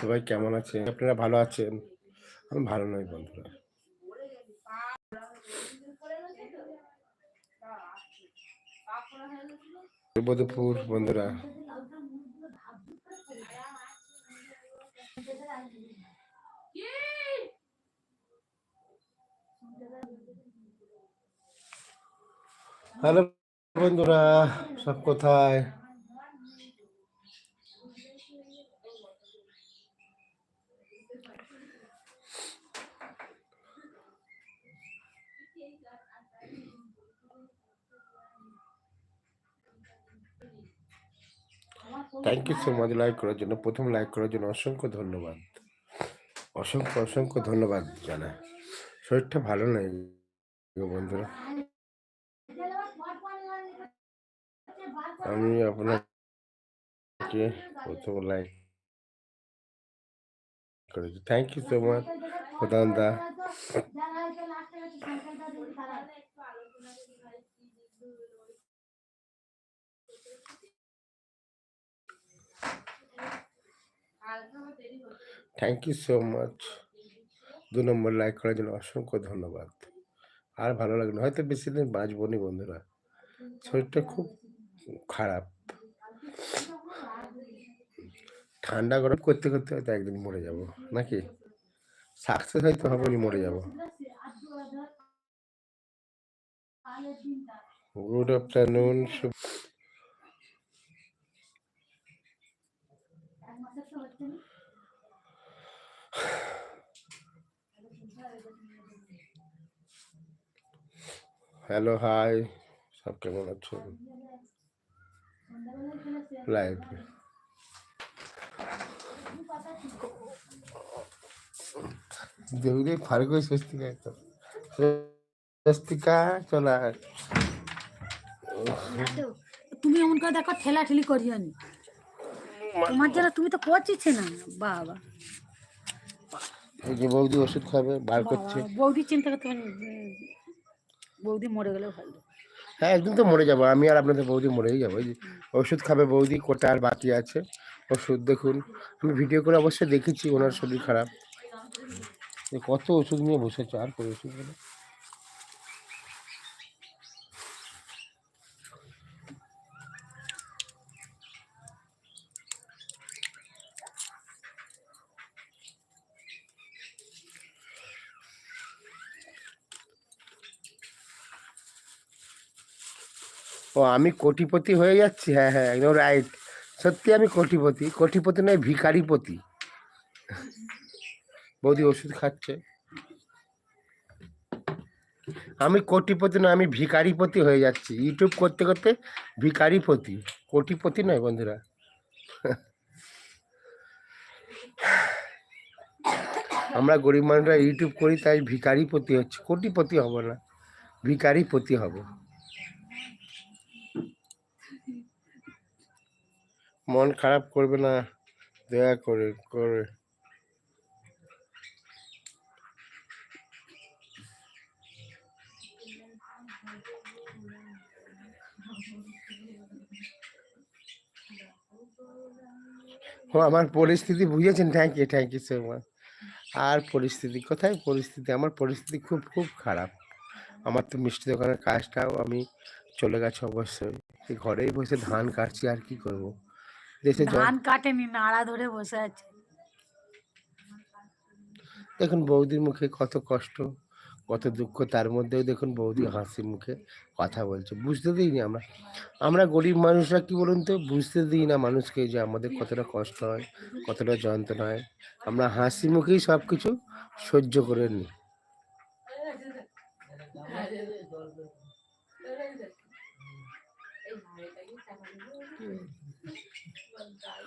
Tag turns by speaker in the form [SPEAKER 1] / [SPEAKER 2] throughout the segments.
[SPEAKER 1] সবাই কেমন আছেন? আপনারা ভালো আছেন? আমি ভালো নই, বন্ধুরা। বধুপুর, বন্ধুরা। হ্যালো, বন্ধুরা। সব কোথায়? Thank you so much like করার জন্য। প্রথম লাইক করার জন্য অসংখ্য ধন্যবাদ। অসংখ্য অসংখ্য ধন্যবাদ জানা শরীরটা ভালো নেই বন্ধুরা। আমি আপনাকে প্রথম লাইক করেছি। থ্যাংক ইউ সো মাচ প্রধান দা। থ্যাংক ইউ সো মাচ দু নম্বর লাইক করার জন্য অসংখ্য ধন্যবাদ। আর ভালো লাগল হয়তো বেশি দিন বাঁচবো নি বন্ধুরা। শরীরটা খুব খারাপ। ঠান্ডা গরম করতে করতে হয়তো একদিন মরে যাব। নাকি? সাকসেস হয়তো হবে নি, মরে যাব। গুড আফটারনুন হ্যালো হাই সব কেমন আছো? লাইভ ফারুক স্বস্তিকা তো স্বস্তিকা চলে আয়।
[SPEAKER 2] তুমি এমন করে দেখো ঠেলা ঠেলি করিও নি। তোমার যারা তুমি তো করছিস না। বাবা।
[SPEAKER 1] এই যে বৌদি ওষুধ খাবে বার করছে।
[SPEAKER 2] বৌদির চিন্তা করতে বৌদি মরে গেলে ভালো।
[SPEAKER 1] হ্যাঁ একদিন তো মরে যাব। আমি আর আপনাদের বৌদি মরেই যাব। ওষুধ খাবে বৌদি, কোটা আর বাতি আছে। ওষুধ দেখুন। আমি ভিডিও করে অবশ্যই দেখেছি, ওনার শরীর খারাপ। কত ওষুধ নিয়ে বসেছে, আর করে ওষুধ ও, আমি কোটিপতি হয়ে যাচ্ছি? হ্যাঁ হ্যাঁ একদম রাইট সত্যি আমি কোটিপতি? কোটিপতি নয় ভিকারিপতি বৌদি ওষুধ খাচ্ছে। আমি কোটিপতি নয়, আমি ভিকারিপতি হয়ে যাচ্ছি। ইউটিউব করতে করতে ভিকারিপতি কোটিপতি নয় বন্ধুরা। আমরা গরিব মানুষরা ইউটিউব করি, তাই ভিকারিপতি হচ্ছে। কোটিপতি হব না ভিকারিপতি হব। মন খারাপ করবে না, দয়া করে করে। ও, আমার পরিস্থিতি বুঝেছেন? Thank you thank you so much আর পরিস্থিতি কোথায়? পরিস্থিতি, আমার পরিস্থিতি খুব খুব খারাপ। আমার তো মিষ্টি দোকানের কাজটাও আমি চলে গেছে অবশ্যই। ঘরেই বসে ধান কাটছি, আর কি করব? দেশে
[SPEAKER 2] ধান কাটেনি নাড়া ধরে বসে আছে।
[SPEAKER 1] দেখুন বৌদির মুখে কত কষ্ট কত দুঃখ তার মধ্যেও দেখুন বৌদি হাসি মুখে কথা বলছে। বুঝতে দিই না আমরা। আমরা গরিব মানুষরা কি বলুন তো? বুঝতে দিই না মানুষকে যে আমাদের কতটা কষ্ট হয় কতটা যন্ত্রণা হয়। আমরা হাসি মুখেই সব কিছু সহ্য করে নিই।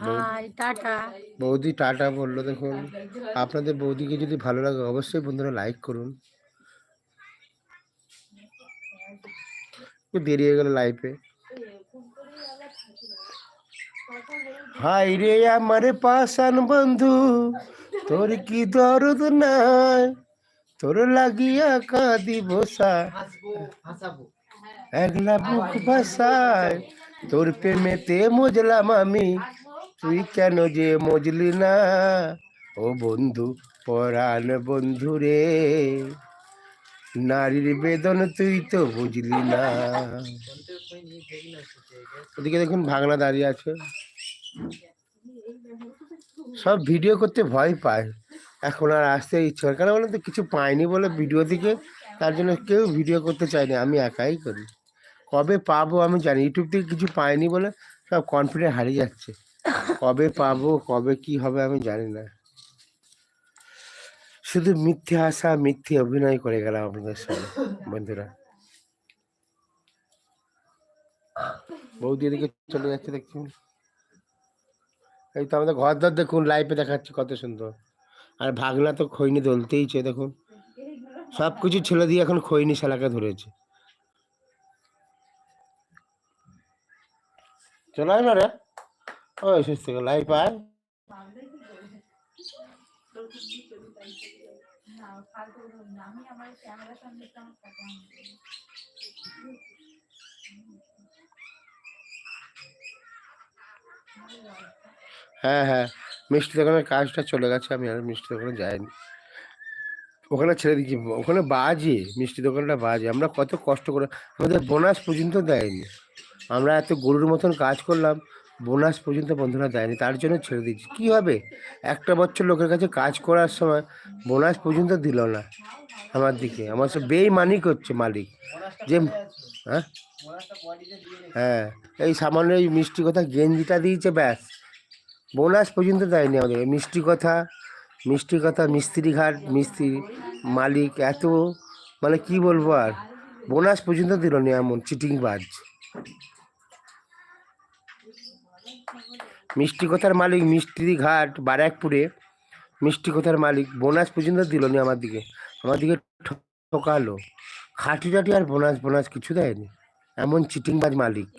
[SPEAKER 2] High tata.
[SPEAKER 1] বৌদি টাটা বলল দেখুন আপনাদের বৌদিকে যদি ভালো লাগে অবশ্যই বন্ধুরা লাইক করুন। দেরি হয়ে গেল লাইফে। হাই রে আমার পাশান বন্ধু তোর কি দরদ নাই? তোর লাগিয়া কাঁদি বসা। একলা বুক ভাসায় তোর প্রেমেতে মজলাম আমি। তুই কেন যে মজলি না? ও বন্ধু, পরাণ বন্ধু রে। নারীর বেদন তুই তো বুঝলি না। ওদিকে দেখুন ভাগনা দাঁড়িয়ে আছে। সব ভিডিও করতে ভয় পায়। এখন আর আসতে ইচ্ছে হয় কেন বলুন তো, কিছু পাইনি বলে ভিডিও থেকে তার জন্য কেউ ভিডিও করতে চায়নি আমি একাই করি। কবে পাবো আমি জানি ইউটিউব থেকে কিছু পাইনি বলে সব কনফিডেন্ট হারিয়ে যাচ্ছে। কবে পাবো, কবে কি হবে আমি জানি না। শুধু মিথ্যে আশা, মিথ্যে অভিনয় করে গেলাম আপনাদের সঙ্গে, বন্ধুরা। বৌদি এদিকে চলে যাচ্ছে দেখুন এই তো আমাদের ঘর দর দেখুন লাইভে দেখাচ্ছে কত সুন্দর। আর ভাগনা তো খৈনি দলতেইছে দেখুন। সব কিছু ছেলে দিয়ে এখন খৈনি শালাকে ধরেছে। চলে না রে। ওই সুস্থ লাইভ আয় হ্যাঁ হ্যাঁ। মিষ্টি দোকানের কাজটা চলে গেছে, আমি আর মিষ্টি দোকানে যাইনি। ওখানে ছেড়ে দিচ্ছি ওখানে বাজে, মিষ্টি দোকানটা বাজে। আমরা কত কষ্ট করে, আমাদের বোনাস পর্যন্ত দেয়নি। আমরা এত গরুর মতন কাজ করলাম। বোনাস পর্যন্ত বন্ধুরা দেয়নি, তার জন্য ছেড়ে দিচ্ছি কী হবে? একটা বছর লোকের কাছে কাজ করার সময় বোনাস পর্যন্ত দিল না আমার দিকে। আমার সব বেইমানি করছে মালিক। যে হ্যাঁ? হ্যাঁ এই সামান্য এই মিষ্টি কথা গেঞ্জিটা দিয়েছে, ব্যাস। বোনাস পর্যন্ত দেয়নি আমাদের। মিষ্টি কথা মিষ্টি কথা মিস্ত্রি ঘাট মিস্ত্রি, মালিক, এত মানে কি বলব আর? বোনাস পর্যন্ত দিল না এমন চিটিং মিষ্টি কথার মালিক মিস্ত্রি ঘাট, বারাকপুরে। মিষ্টি কথার মালিক বোনাস পর্যন্ত দিল না আমার দিকে। আমার দিকে ঠকালো। খাটি টাটি আর বোনাস বোনাস কিছু দেয়নি। এমন চিটিংবাজ মালিক।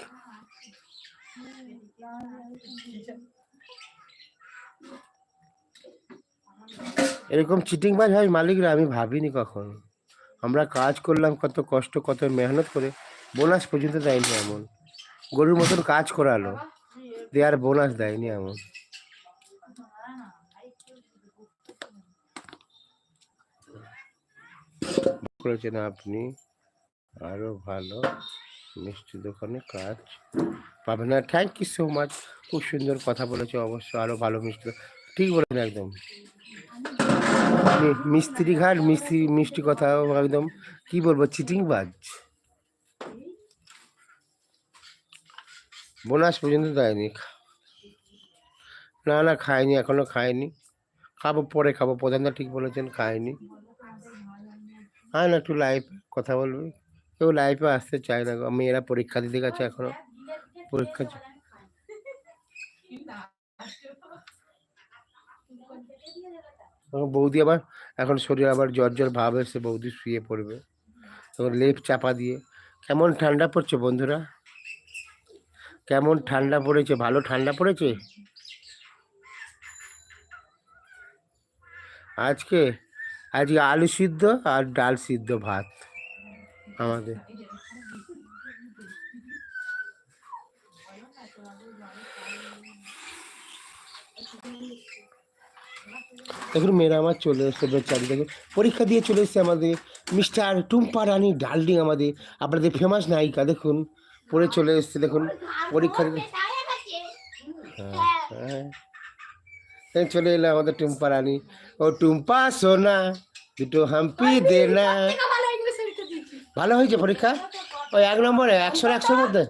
[SPEAKER 1] এরকম চিটিংবাজ হয় মালিকরা, আমি ভাবিনি কখনো। আমরা কাজ করলাম কত কষ্ট, কত মেহনত করে। বোনাস পর্যন্ত দেয়নি এমন। গরুর মতন কাজ করালো। দেওয়ার বোনাস দেয়নি এমন। করেছেন আপনি আরও ভালো, মিষ্টি দোকানে কাজ পাবেন না। থ্যাংক ইউ সো মাচ খুব সুন্দর কথা বলেছে অবশ্য আরও ভালো মিষ্টি ঠিক বলেছেন একদম। মিস্ত্রি ঘাট মিস্ত্রি মিষ্টি কথা একদম। কি বলব চিটিং বাজ বোনাস পর্যন্ত দেয়নি। না না খাইনি এখনও খাইনি খাব পরে খাব, প্রধানদা ঠিক বলেছেন খাইনি হ্যাঁ না, একটু লাইভ কথা বলবি। কেউ লাইফে আসতে চায় না। মেয়েরা পরীক্ষা দিতে গেছে এখনও। পরীক্ষা বৌদি আবার, এখন শরীর আবার জ্বর জ্বর ভাব এসে বৌদি শুয়ে পড়বে। তখন লেপ চাপা দিয়ে। কেমন ঠান্ডা পড়ছে বন্ধুরা? কেমন ঠান্ডা পড়েছে? ভালো ঠান্ডা পড়েছে? আজকে? আজকে আলু সিদ্ধ আর ডাল সিদ্ধ ভাত আমাদের। দেখুন মেয়েরা আমার চলে এসছে বেচারি দেখুন পরীক্ষা দিয়ে চলে এসছে আমাদের মিস্টার টুম্পা রানী ডার্লিং আমাদের। আপনাদের ফেমাস নায়িকা, দেখুন। পড়ে চলে এসছে দেখুন পরীক্ষা দিতে হ্যাঁ, হ্যাঁ। চলে এলো আমাদের টুম্পা রানী ও টুম্পা সোনা দুটো হাম্পি দে না ভালো হয়েছে পরীক্ষা ওই এক নম্বরে একশো একশোর মধ্যে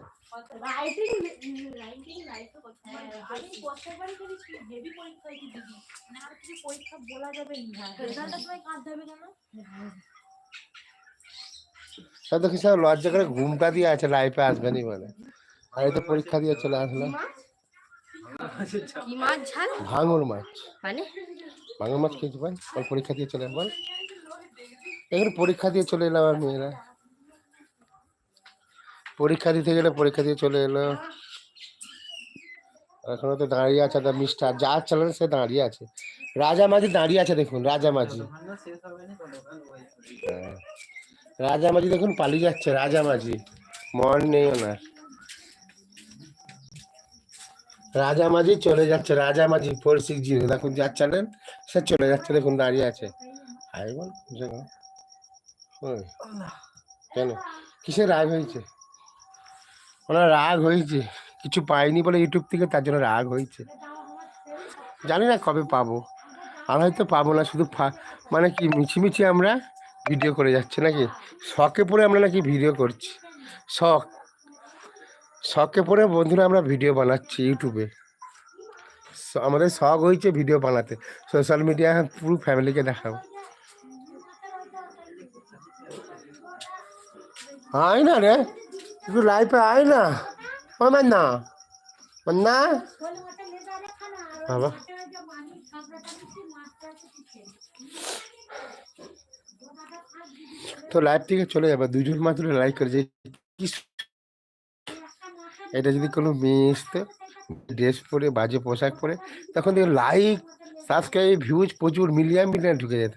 [SPEAKER 2] মানে পরীক্ষা বলা যাবে না
[SPEAKER 1] দেখি সব লজ্জা করে ঘুমটা দিয়ে আছে লাইফে আসবেনি বলে আর এই তো পরীক্ষা দিয়ে চলে আসলো
[SPEAKER 3] কি মাছ ঝাল?
[SPEAKER 1] ভাঙর মাছ।
[SPEAKER 3] মানে?
[SPEAKER 1] ভাঙর মাছ খেয়েছি ভাই ওর পরীক্ষা দিয়ে চলে বল। এখানে পরীক্ষা দিয়ে চলে এলাম আর মেয়েরা পরীক্ষা দিতে গেলে পরীক্ষা দিয়ে চলে এলো। এখনও তো দাঁড়িয়ে আছে একটা মিস্টার যা চালানো সে দাঁড়িয়ে আছে। রাজা মাঝি দাঁড়িয়ে আছে দেখুন রাজা মাঝি রাজা মাঝি দেখুন পালিয়ে যাচ্ছে রাজা মাঝি মন নেই ওনার। রাজামাঝি চলে যাচ্ছে, রাজামাঝি ফোর সিক্স জিরো। দেখুন, যার সে চলে যাচ্ছে, দেখুন, দাঁড়িয়ে আছে। বল কেন? কিসের রাগ হয়েছে? ওনার রাগ হয়েছে, কিছু পাইনি বলে ইউটিউব থেকে, তার জন্য রাগ হয়েছে। জানি না কবে পাবো। আর হয়তো পাবো না, শুধু মানে কি, মিছিমিছি আমরা? ভিডিও করে যাচ্ছে নাকি? শখে পড়ে আমরা নাকি ভিডিও করছি। শখ। শখে পড়ে বন্ধুরা আমরা ভিডিও বানাচ্ছি ইউটিউবে আমাদের শখ হয়েছে ভিডিও বানাতে। সোশ্যাল মিডিয়া পুরো ফ্যামিলিকে দেখাবো। আয় না রে। একটু লাইফে আয় না। ও না না বাবা। তো লাইভ থেকে চলে যাবে দুজন মাত্র লাইক করে, যে এটা যদি কোনো মেয়ে আসতো ড্রেস পরে, বাজে পোশাক পরে, তখন দেখো লাইক সাবস্ক্রাইব ভিউজ প্রচুর মিলিয়ন মিলিয়ন ঢুকে যেত।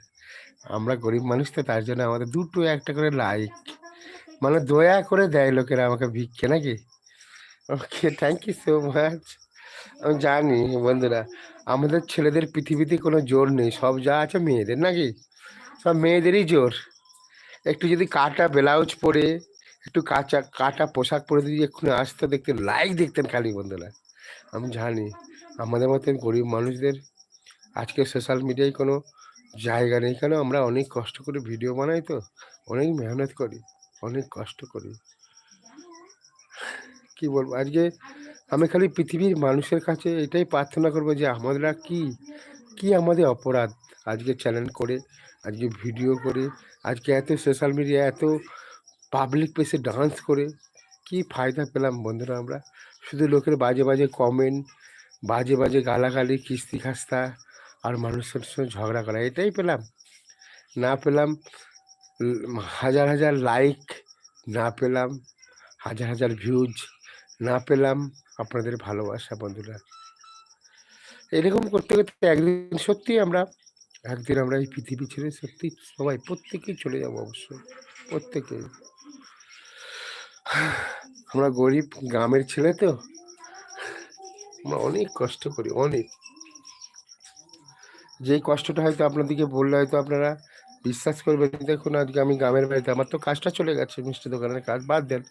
[SPEAKER 1] আমরা গরিব মানুষ, তো তার জন্য আমাদের দুটো একটা করে লাইক মানে দয়া করে দেয় লোকেরা আমাকে ভিক্ষে নাকি? Okay thank you so much আমি জানি বন্ধুরা, আমাদের ছেলেদের পৃথিবীতে কোনো জোর নেই, সব যা আছে মেয়েদের নাকি? সব মেয়েদেরই জোর। একটু যদি কাটা ব্লাউজ পরে, একটু কাঁচা, কাটা পোশাক পরে যদি এক্ষুনি আসতো দেখতে লাইক দেখতেন খালি বন্ধুরা। আমি জানি, আমাদের মতন গরিব মানুষদের আজকে সোশ্যাল মিডিয়ায় কোনো জায়গা নেই। কেন? আমরা অনেক কষ্ট করে ভিডিও বানাই তো, অনেক মেহনত করি, অনেক কষ্ট করি। কি বলব? আজকে আমি খালি পৃথিবীর মানুষের কাছে এটাই প্রার্থনা করব যে আমরা কি কি আমাদের অপরাধ আজকে চ্যানেল করে, আজকে ভিডিও করে আজকে এত সোশ্যাল মিডিয়া এত পাবলিক প্লেসে ডান্স করে, কি ফায়দা পেলাম বন্ধুরা আমরা? শুধু লোকের বাজে বাজে কমেন্ট বাজে বাজে গালাগালি কিস্তি খাস্তা আর মানুষের সঙ্গে ঝগড়া করা, এটাই পেলাম। না পেলাম হাজার হাজার লাইক না পেলাম হাজার হাজার ভিউজ না পেলাম আপনাদের ভালোবাসা বন্ধুরা। এরকম করতে করতে একদিন সত্যি আমরা একদিন আমরা এই পৃথিবী ছেড়ে সত্যি সবাই প্রত্যেকেই চলে যাব অবশ্য প্রত্যেকে আমরা গরিব গ্রামের ছেলে তো, আমরা অনেক কষ্ট করি, অনেক। যেই কষ্টটা হয়তো আপনাদেরকে বললে হয়তো আপনারা বিশ্বাস করবেন, দেখুন আজকে আমি গ্রামের বাড়িতে, আমার তো কাজটা চলে গেছে, মিষ্টি দোকানের কাজ বাদ দেন,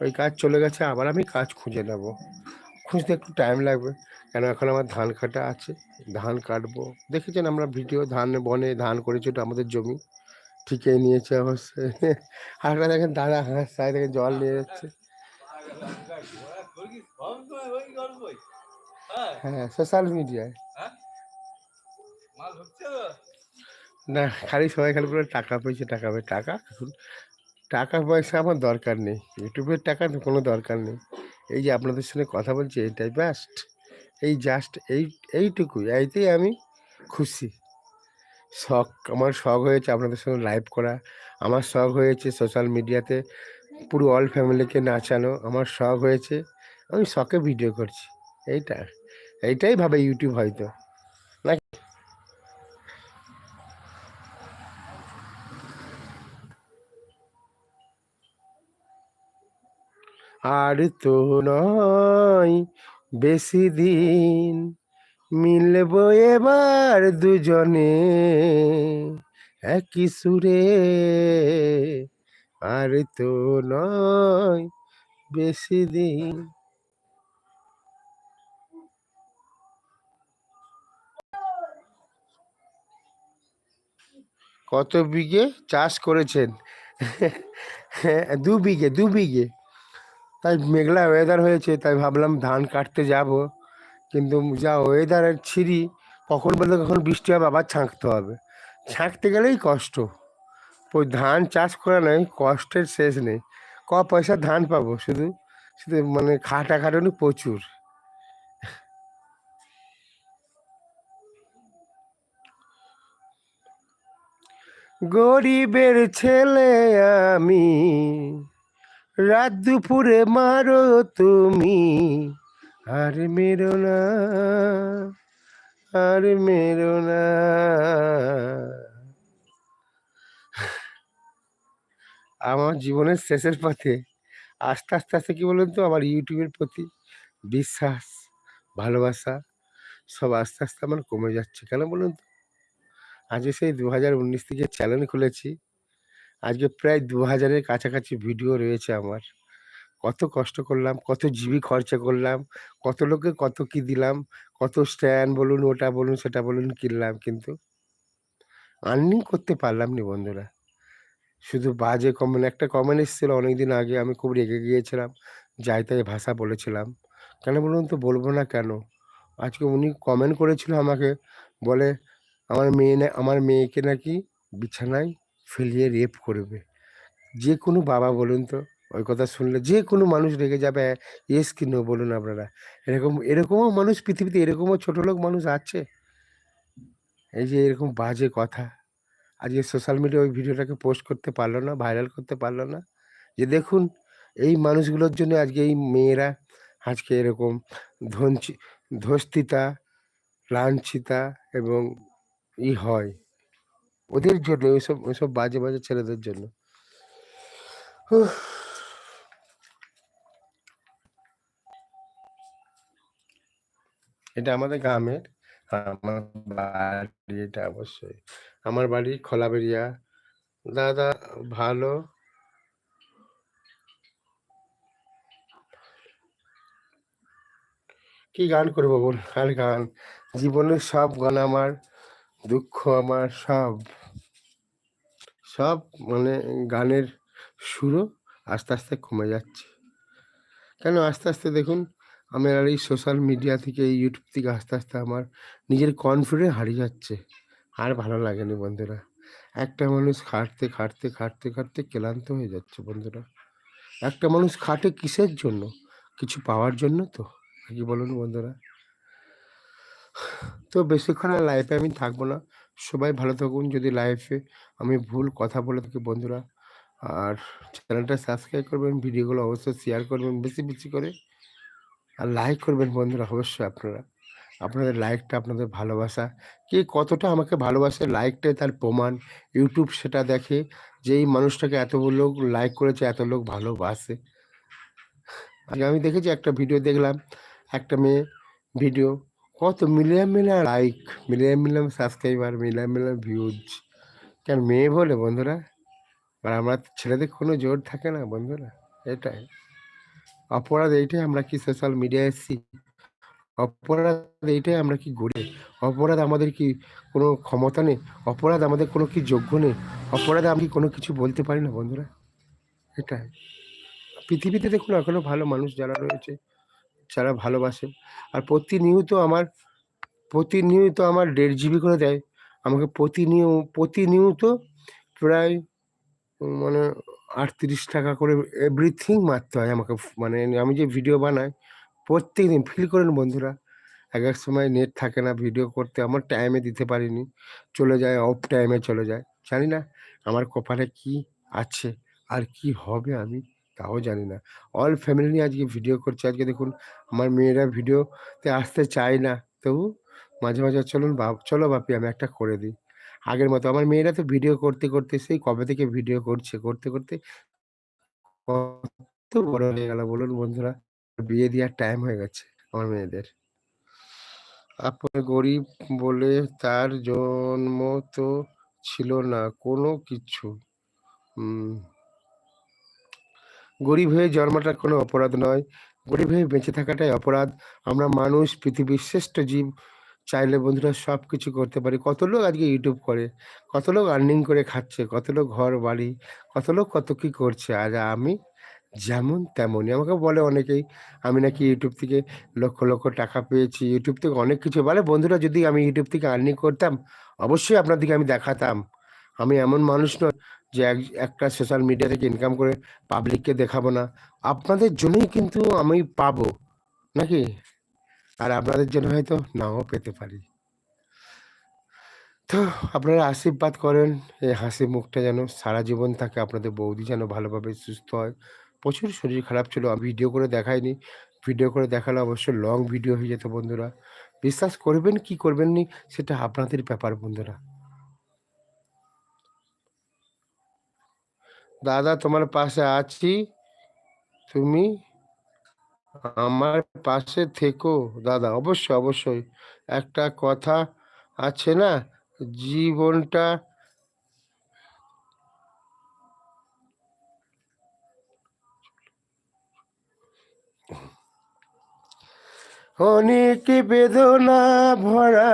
[SPEAKER 1] ওই কাজ চলে গেছে, আবার আমি কাজ খুঁজে নেব। খুঁজতে একটু টাইম লাগবে। কেন এখন আমার ধান কাটা আছে? ধান কাটবো। দেখেছেন আমরা ভিডিও ধান বনে ধান করেছি, ওটা আমাদের জমি। ঠিকই নিয়েছে অবশ্যই একটা দেখেন দাদা হাঁস সাই থেকে জল নিয়ে যাচ্ছে। হ্যাঁ সোশ্যাল মিডিয়ায় না, খালি সবাই খালি বলে টাকা পয়সা টাকা পয়সা, টাকা? টাকা পয়সা আমার দরকার নেই। ইউটিউবের টাকা কোনো দরকার নেই। এই যে আপনাদের সঙ্গে কথা বলছি, এটাই ব্যাস্ট এই জাস্ট এই, এইটুকুই। এইতেই আমি খুশি। শখ, আমার শখ হয়েছে আপনাদের সঙ্গে লাইভ করা। আমার শখ হয়েছে সোশ্যাল মিডিয়াতে পুরো অল ফ্যামিলিকে নাচানো। আমার শখ হয়েছে আমি শখে ভিডিও করছি। এইটা, এইটাই ভাবে ইউটিউব হয়তো। আর তো নয় বেশি দিন মিলব এবার দুজনে। একই সুরে আর তো নয় বেশি দিন। কত বিঘে চাষ করেছেন? হ্যাঁ, দু বিঘে দু বিঘে। তাই মেঘলা ওয়েদার হয়েছে, তাই ভাবলাম ধান কাটতে যাব। কিন্তু যা ওয়েদারের ছিঁড়ি কখন বলতে কখন বৃষ্টি হবে, আবার ছাঁকতে হবে। ছাঁকতে গেলেই কষ্ট। ওই ধান চাষ করা নয় কষ্টের শেষ নেই। ক পয়সা ধান পাবো? শুধু শুধু মানে খাটা খাটানি প্রচুর। গরিবের ছেলে আমি। রাত দুপুরে মারো তুমি আর মেরো না আর মেরো না আমার জীবনের শেষের পথে আস্তে আস্তে আস্তে কি বলুন তো আমার ইউটিউবের প্রতি বিশ্বাস ভালোবাসা সব আস্তে, আস্তে আমার কমে যাচ্ছে। কেন বলুন তো? আজকে সেই ২০১৯ থেকে চ্যানেল খুলেছি। আজকে প্রায় দু হাজারের কাছাকাছি ভিডিও রয়েছে আমার। কত কষ্ট করলাম, কত জিবি খরচা করলাম, কত লোককে কত কি দিলাম, কত স্ট্যান্ড বলুন, ওটা বলুন, সেটা বলুন কিনলাম কিন্তু আর্নিং করতে পারলাম না বন্ধুরা। শুধু বাজে কমেন্ট একটা কমেন্ট এসেছিল অনেকদিন আগে আমি খুব রেগে গিয়েছিলাম। যাই তাই ভাষা বলেছিলাম। কেন বলুন তো? বলব না কেন? আজকে উনি কমেন্ট করেছিল আমাকে বলে, "আমার মেয়ে আমার মেয়েকে নাকি বিছানায় ফেলিয়ে রেপ করবে।" যে কোনো বাবা বলুন তো? ওই কথা শুনলে যে কোনো মানুষ রেগে যাবে। ইয়েস কি নো বলুন আপনারা? এরকম এরকমও মানুষ পৃথিবীতে এরকমও ছোটলোক মানুষ আছে? এই যে এরকম বাজে কথা। আজকে সোশ্যাল মিডিয়া ওই ভিডিওটাকে পোস্ট করতে পারল না, ভাইরাল করতে পারল না। যে দেখুন এই মানুষগুলোর জন্য আজকে এই মেয়েরা আজকে এরকম ধনচি ধস্তিতা, লাঞ্ছিতা এবং ই হয়। ওদের জন্য ওইসব ওইসব বাজে, বাজে ছেলেদের জন্য। এটা আমাদের গ্রামের। আমার বাড়ি এটা অবশ্যই। আমার বাড়ি খোলাবেড়িয়া। দাদা ভালো কি গান করব বল আর গান জীবনের সব গান আমার, দুঃখ আমার সব। সব মানে গানের সুরও আস্তে, আস্তে কমে যাচ্ছে। কেন আস্তে, আস্তে দেখুন আমার আর এই সোশ্যাল মিডিয়া থেকে এই ইউটিউব থেকে আস্তে, আস্তে আমার নিজের কনফিডেন্স হারিয়ে যাচ্ছে। আর ভালো লাগেনি বন্ধুরা। একটা মানুষ খাটতে, খাটতে, খাটতে, খাটতে ক্লান্ত হয়ে যাচ্ছে বন্ধুরা। একটা মানুষ খাটে কিসের জন্য? কিছু পাওয়ার জন্য তো? কি বলুন বন্ধুরা? তো বেশিক্ষণ আর লাইফে আমি থাকব না। সবাই ভালো থাকুন। যদি লাইফে আমি ভুল কথা বলে থাকি বন্ধুরা আর চ্যানেলটা সাবস্ক্রাইব করবেন, ভিডিওগুলো অবশ্যই শেয়ার করবেন বেশি, বেশি করে। আর লাইক করবেন বন্ধুরা অবশ্যই আপনারা। আপনাদের লাইকটা আপনাদের ভালোবাসা। কে কতটা আমাকে ভালোবাসে লাইকটাই তার প্রমাণ। ইউটিউব সেটা দেখে যে এই মানুষটাকে এত লোক লাইক করেছে, এত লোক ভালোবাসে। আমি দেখেছি একটা ভিডিও দেখলাম। একটা মেয়ে ভিডিও কত million, million like, million, million subscriber, million, million views. কেন মেয়ে বলে বন্ধুরা? আর আমরা ছেলেদের কোনো জোর থাকে না বন্ধুরা। এটাই। অপরাধ এইটাই আমরা কি সোশ্যাল মিডিয়ায় এসেছি। অপরাধ এইটাই আমরা কি গড়ে অপরাধ আমাদের কি কোনো ক্ষমতা নেই? অপরাধ আমাদের কোনো কি যোগ্য নেই? অপরাধে আমি কোনো কিছু বলতে পারি না বন্ধুরা? এটাই। পৃথিবীতে দেখুন এখনও ভালো মানুষ যারা রয়েছে, যারা ভালোবাসে। আর প্রতিনিয়ত আমার প্রতিনিয়ত আমার দেড় জিবি করে দেয়। আমাকে প্রতিনিয় প্রতিনিয়ত প্রায় মানে ৳৩৮ করে এভরিথিং মারতে হয় আমাকে মানে আমি যে ভিডিও বানাই প্রত্যেক দিন ফিল করেন বন্ধুরা। এক, এক সময় নেট থাকে না ভিডিও করতে আমার টাইমে দিতে পারিনি। চলে যায় অফ টাইমে চলে যায়। জানি না আমার কপালে কি আছে আর কি হবে আমি তাও জানি না। অল ফ্যামিলি নিয়ে আজকে ভিডিও করছে আজকে দেখুন আমার মেয়েরা ভিডিওতে আসতে চায় না। তবু মাঝে, মাঝে চলুন বাপ চলো বাপি আমি একটা করে দিই। আগের মতো আমার মেয়েরা তো ভিডিও করতে, করতে সেই কবে থেকে ভিডিও করছে। করতে, করতে কত বড় হয়ে গেল বলুন বন্ধুরা? বিয়ে দেওয়ার টাইম হয়ে গেছে আমার মেয়েদের। আপনার গরিব বলে তার জন্ম তো ছিল না কোনো কিছু। গরিব হয়ে জন্মাটা কোনো অপরাধ নয়। গরিব হয়ে বেঁচে থাকাটাই অপরাধ। আমরা মানুষ পৃথিবীর শ্রেষ্ঠ জীব। চাইলে বন্ধুরা সব কিছু করতে পারি। কত লোক আজকে ইউটিউব করে, কত লোক আর্নিং করে খাচ্ছে, কত লোক ঘর-বাড়ি, কত লোক কত কি করছে। আর আমি যেমন তেমনই। আমাকে বলে অনেকেই আমি নাকি ইউটিউব থেকে লক্ষ, লক্ষ টাকা পেয়েছি। ইউটিউব থেকে অনেক কিছু বলে বন্ধুরা যদি আমি ইউটিউব থেকে আর্নিং করতাম অবশ্যই আপনাদেরকে আমি দেখাতাম। আমি এমন মানুষ নই যে এক, একটা সোশ্যাল মিডিয়া থেকে ইনকাম করে পাবলিককে দেখাবো না। আপনাদের জন্যই কিন্তু আমি পাবো। নাকি? আর আপনাদের জন্য হয়তো নাও পেতে পারি। তো আপনারা আশীর্বাদ করেন, এই হাসি মুখটা যেন সারা জীবন থাকে। আপনাদের বৌদি যেন ভালোভাবে সুস্থ হয়। প্রচুর শরীর খারাপ ছিল। আমি ভিডিও করে দেখাইনি। ভিডিও করে দেখালে অবশ্যই লং ভিডিও হয়ে যেত বন্ধুরা। বিশ্বাস করবেন কি করবেন নি, সেটা আপনাদের ব্যাপার বন্ধুরা। দাদা তোমার পাশে আছি। তুমি আমার পাশে থেকো দাদা। অবশ্যই অবশ্যই। একটা কথা আছে না, জীবনটা অনেক বেদনা ভরা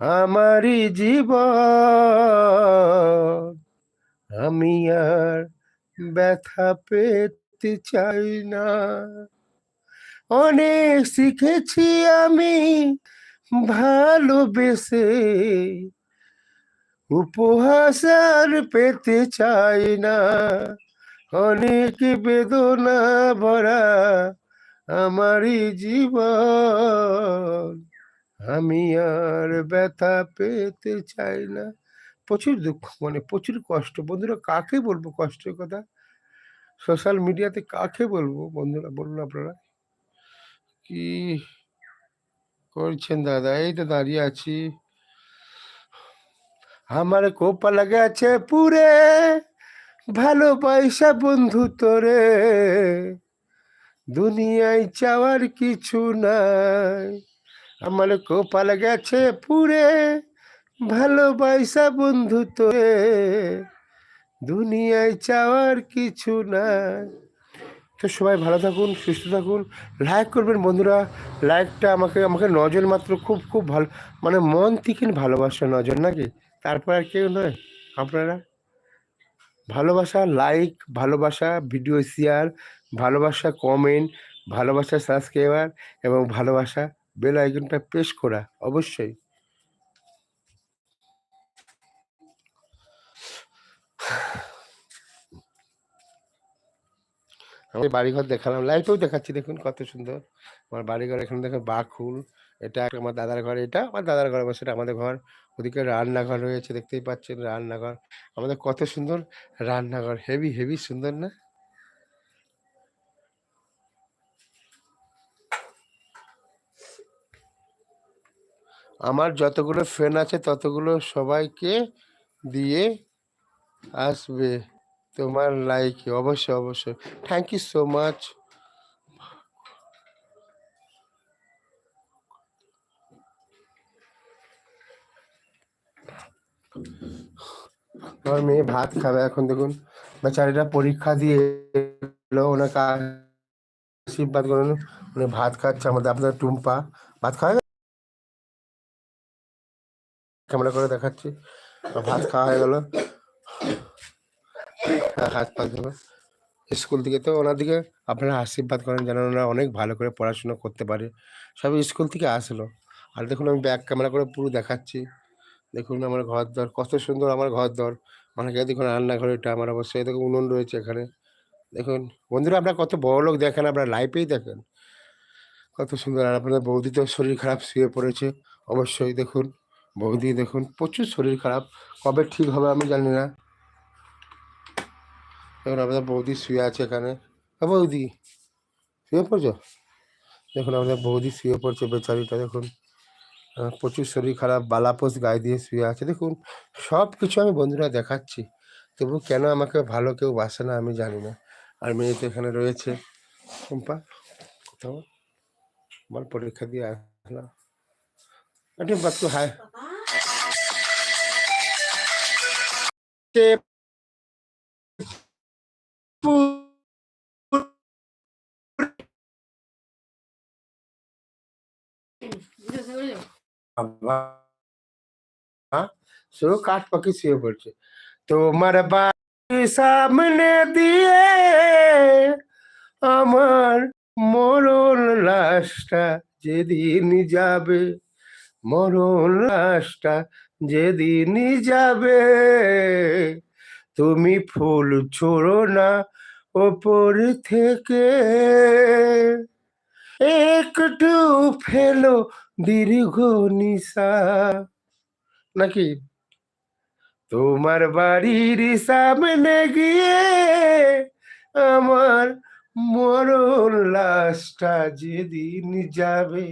[SPEAKER 1] আমারই জীবন। আমি আর ব্যথা পেতে চাই না। অনেক শিখেছি আমি ভালোবেসে, উপহাস আর পেতে চাই না। অনেক বেদনা ভরা আমারই জীবন, আমি আর ব্যথা পেতে চাই না। প্রচুর দুঃখ মানে প্রচুর কষ্ট। বন্ধুরা, কাকে বলব কষ্টের কথা? সোশ্যাল মিডিয়াতে কাকে বলব বন্ধুরা, বলুন আপনারা। কি করছেন দাদা? এই তো দাঁড়িয়ে আছি। আমার কোপা গেছে পুরে ভালোবাসা বন্ধু তোরে। দুনিয়ায় চাওয়ার কিছু নাই, আমার কোপাল গেছে পুরে। ভালোবাসা বন্ধু তো দুনিয়ায় চাওয়ার কিছু নাই। তো সবাই ভালো থাকুন, সুস্থ থাকুন লাইক করবেন বন্ধুরা। লাইকটা আমাকে আমাকে নজর মাত্র খুব খুব ভালো মানে মন থেকে ভালোবাসা নজর, নাকি? তারপর আর কেউ নয়, আপনারা। ভালোবাসা লাইক ভালোবাসা ভিডিও শেয়ার ভালোবাসা কমেন্ট ভালোবাসা সাবস্ক্রাইবার এবং ভালোবাসা বেল আইকনটা প্রেস করা, অবশ্যই। আমি বাড়িঘর দেখালাম লাইটেও দেখাচ্ছি, দেখুন কত সুন্দর। আমার বাড়িঘর, এখানে দেখুন বাঘুল এটা আমার দাদার ঘর, এটা আমার দাদার ঘর বসে আমাদের ঘর। ওদিকে রান্নাঘর রয়েছে, দেখতেই পাচ্ছেন রান্নাঘর। আমাদের কত সুন্দর রান্নাঘর হেভি হেভি সুন্দর না? আমার যতগুলো ফ্রেন্ড আছে, ততগুলো সবাইকে দিয়ে আসবে। তোমার লাইক অবশ্যই অবশ্যই। থ্যাংক ইউ সো মাচ আমার মেয়ে ভাত খাবে এখন, দেখুন। বেচারিটা পরীক্ষা দিয়ে এলো, ওনাকে আশীর্বাদ করুন। উনি ভাত খাচ্ছে আমাদের আপনার টুম্পা। ভাত খাওয়া ক্যামেরা করে দেখাচ্ছি। ভাত খাওয়া হয়ে গেল। হাত পা স্কুল থেকে তো ওনার দিকে আপনারা আশীর্বাদ করেন যেন ওনারা অনেক ভালো করে পড়াশোনা করতে পারে। সব স্কুল থেকে আসলো। আর দেখুন আমি ব্যাক ক্যামেরা করে পুরো দেখাচ্ছি। দেখুন আমার ঘর দর, কত সুন্দর আমার ঘর দর। অনেকে দেখুন রান্নাঘর এটা, আমার অবশ্যই দেখুন উনুন রয়েছে এখানে। দেখুন, বন্ধুরা আপনারা কত বড় লোক দেখেন, আপনারা লাইফেই দেখেন। কত সুন্দর, আর আপনাদের বৌদি তো শরীর খারাপ, শুয়ে পড়েছে। অবশ্যই দেখুন, বৌদি দেখুন, প্রচুর শরীর খারাপ। কবে ঠিক হবে আমি জানি না। দেখুন, আমাদের বৌদি শুয়ে আছে এখানে। হ্যাঁ বৌদি, শুয়ে পড়ছো? দেখুন, আমাদের বৌদি শুয়ে পড়ছে বেচারিটা, দেখুন। প্রচুর শরীর খারাপ বালাপোষ গায়ে দিয়ে শুয়ে আছে। দেখুন সব কিছু আমি বন্ধুরা দেখাচ্ছি। তবু কেন আমাকে ভালো কেউ বাসে না, আমি জানি না। আর মেয়ে তো এখানে রয়েছে। টুম্পা কোথাও? আমার পরীক্ষা দিয়ে আসলাম টুম্পা একটু হাই শুধু কাঠ পাখি শুয়ে পড়ছে। তোমার বাড়ি সামনে দিয়ে আমার মরণ লাশটা যেদিন যাবে, মরণ লাশটা যেদিন যাবে, তুমি ফুল ছোড়ো না ওপর থেকে। একটু ফেলো দীর্ঘ নিশা নাকি তোমার বাড়ির সামনে গিয়ে আমার মরণ লাশটা যেদিন যাবে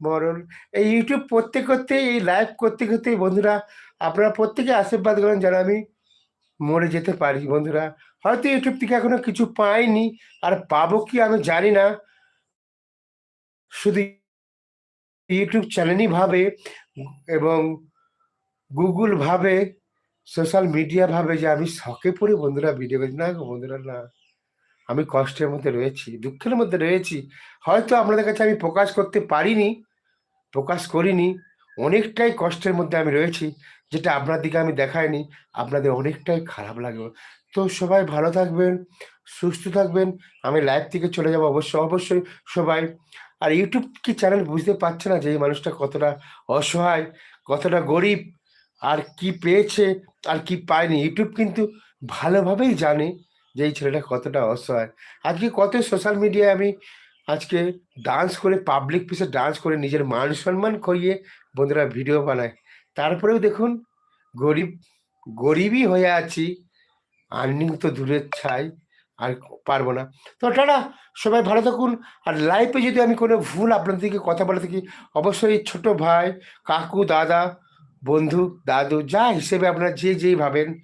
[SPEAKER 1] মরণ এই ইউটিউব করতে করতে এই লাইভ করতে করতে, বন্ধুরা, আপনারা প্রত্যেকে আশীর্বাদ করেন যেন আমি মরে যেতে পারি, বন্ধুরা। হয়তো ইউটিউব থেকে এখনও কিছু পাইনি, আর পাবো কি আমি জানি না। শুধু ইউটিউব চ্যানেলই ভাবে এবং গুগল ভাবে সোশ্যাল মিডিয়া ভাবে যে আমি শখে পড়ে বন্ধুরা ভিডিও করি না বন্ধুরা, না। আমি কষ্টের মধ্যে রয়েছি, দুঃখের মধ্যে রয়েছি। হয়তো আপনাদের কাছে আমি প্রকাশ করতে পারিনি, প্রকাশ করিনি, অনেকটাই কষ্টের মধ্যে আমি রয়েছি, যেটা আপনার দিকে আমি দেখাইনি, আপনাদের অনেকটাই খারাপ লাগবে তো সবাই ভালো থাকবেন, সুস্থ থাকবেন। আমি লাইভ থেকে চলে যাব অবশ্যই অবশ্যই সবাই আর ইউটিউব কি চ্যানেল বুঝতে পারছে না যে এই মানুষটা কতটা অসহায়, কতটা গরিব, আর কি পেয়েছে, আর কি পায়নি। ইউটিউব কিন্তু ভালোভাবেই জানে যে এই ছেলেটা কতটা অসহায়। আজকে কত সোশ্যাল মিডিয়ায় আমি আজকে ডান্স করে পাবলিক পিসে ডান্স করে নিজের মান সম্মান করিয়ে বন্ধুরা ভিডিও বানায়। তারপরেও দেখুন, গরিব, গরিবই হয়ে আছি আর্নিং তো দূরের ছাই। আর পারব না। তো টাটা, সবাই ভালো থাকুন। আর লাইফে যদি আমি কোনো ভুল আপনাদেরকে কথা বলে থাকি, অবশ্যই ছোট ভাই, কাকু, দাদা, বন্ধু, দাদু, যা হিসেবে আপনারা যে যেই ভাবেন,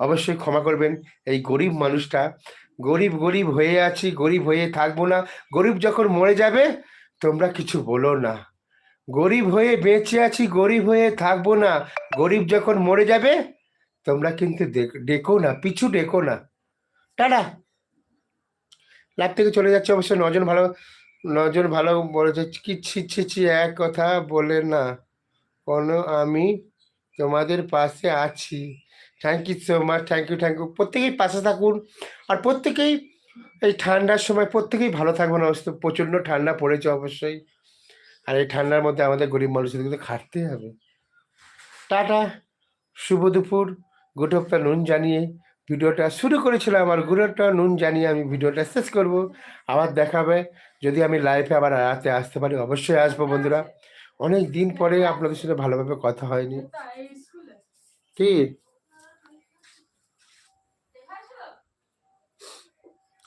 [SPEAKER 1] অবশ্যই ক্ষমা করবেন। এই গরিব মানুষটা, গরিব গরিব হয়ে আছি, গরিব হয়ে থাকব না। গরিব যখন মরে যাবে, তোমরা কিছু বলো না। গরিব হয়ে বেঁচে আছি, গরিব হয়ে থাকব না। গরিব যখন মরে যাবে, তোমরা কিন্তু ডেকো না, পিছু ডেকো না। টাটা। লাভ থেকে চলে যাচ্ছে, অবশ্য নজন ভালো নজন ভালো বলেছে কি ছি ছি ছি, এক কথা বলে না। কোনো আমি তোমাদের পাশে আছি। Thank you so much thank you thank you প্রত্যেকেই পাশে থাকুন। আর প্রত্যেকেই এই ঠান্ডার সময় প্রত্যেকেই ভালো থাকবেন অবশ্য, প্রচণ্ড ঠান্ডা পড়েছে অবশ্যই। আর এই ঠান্ডার মধ্যে আমাদের গরিব মানুষদের কিন্তু খাটতেই হবে। টাটা, শুভ দুপুর, গুড নুন জানিয়ে। ভিডিওটা শুরু করেছিলাম আর গুরুটা নুন জানিয়ে আমি ভিডিওটা শেষ করব। আবার দেখাবে যদি আমি লাইফে আবার রাতে আসতে পারি, অবশ্যই আসব বন্ধুরা। অনেক দিন পরে আপনাদের সাথে ভালোভাবে কথা হয়নি। কি?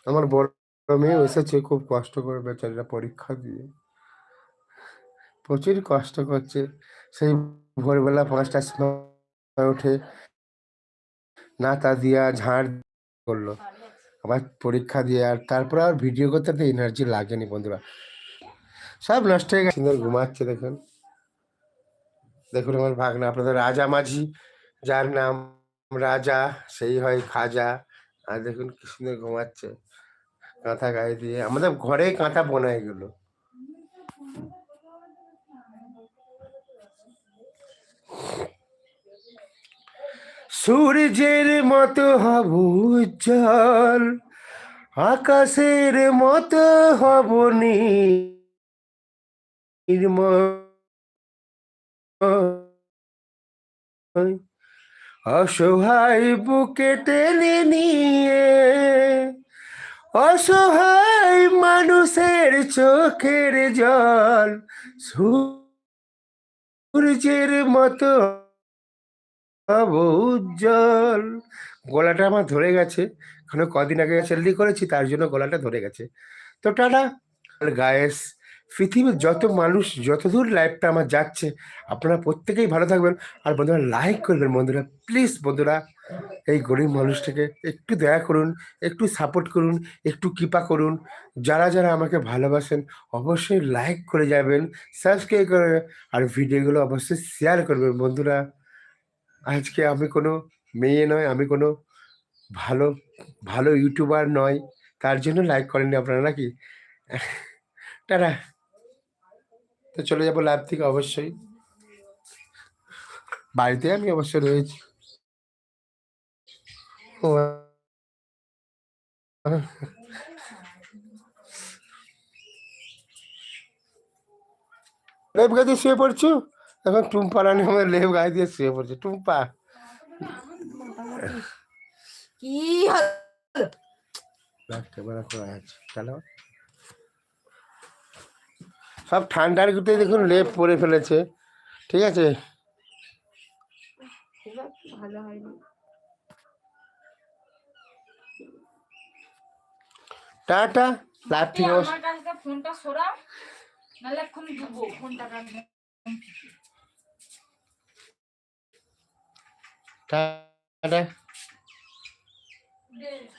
[SPEAKER 1] আমার বড় মেয়ে এসেছে, খুব কষ্ট করে বেচারিরা পরীক্ষা দিয়ে। প্রচুর কষ্ট করছে। সেই ভোরবেলা পাঁচটার সময় উঠে না তা দিয়া ঝাড় করল। আবার পরীক্ষা দিয়ে আর তারপরে আর ভিডিও করতে তো এনার্জি লাগেনি বন্ধুরা। সব নষ্ট হয়ে গেছে। সুন্দর ঘুমাচ্ছে, দেখুন। দেখুন আমার ভাগনা, আপনাদের রাজা মাঝি, যার নাম রাজা, সেই হয় খাজা। আর দেখুন কি সুন্দর ঘুমাচ্ছে। কাঁথা গায়ে দিয়ে, আমাদের ঘরে কাঁথা বোনা এগুলো সূর্যের মতো হব উজ্জ্বল, আকাশের মতো হব নির্মল। অসহায় বুকে টেনে নিয়ে, অসহায় মানুষের চোখের জল, সূর্যের মতো উজ্জ্বল। গলাটা আমার ধরে গেছে। এখনও কদিন আগে সেলদি করেছি, তার জন্য গলাটা ধরে গেছে। তো টাটা। গায়েস, পৃথিবীর যত মানুষ যতদূর লাইফটা আমার যাচ্ছে, আপনারা প্রত্যেকেই ভালো থাকবেন। আর বন্ধুরা লাইক করবেন বন্ধুরা। প্লিজ বন্ধুরা, এই গরিব মানুষটাকে একটু দয়া করুন, একটু সাপোর্ট করুন, একটু কৃপা করুন। যারা যারা আমাকে ভালোবাসেন, অবশ্যই লাইক করে যাবেন সাবস্ক্রাইব করে। আর ভিডিওগুলো অবশ্যই শেয়ার করবেন বন্ধুরা। আজকে আমি কোনো মেয়ে নয় আমি কোনো ভালো ভালো ইউটিউবার নয়। তার জন্য লাইক করেননি আপনারা নাকি? টাটা। তো চলে যাব লাইভ থেকে অবশ্যই। বাড়িতে আমি অবশ্যই রয়েছি। ও, লেপ গায়ে শুয়ে পড়ছো? এখন টুম্পা রানী আমার লেপ গায়ে দিয়ে শুয়ে পড়ছে। টুম্পা।
[SPEAKER 2] কি
[SPEAKER 1] ক্যামেরা করা আছে। চালাও সব ঠান্ডার গুতে দেখুন লেপ পরে ফেলেছে। ঠিক আছে?
[SPEAKER 2] ভালো হয়নি।
[SPEAKER 1] টাটা। লাইভ থেকে
[SPEAKER 2] ফোনটা সরাও নাহলে এখন ফোনটা কাটবে
[SPEAKER 1] টাটা
[SPEAKER 2] দে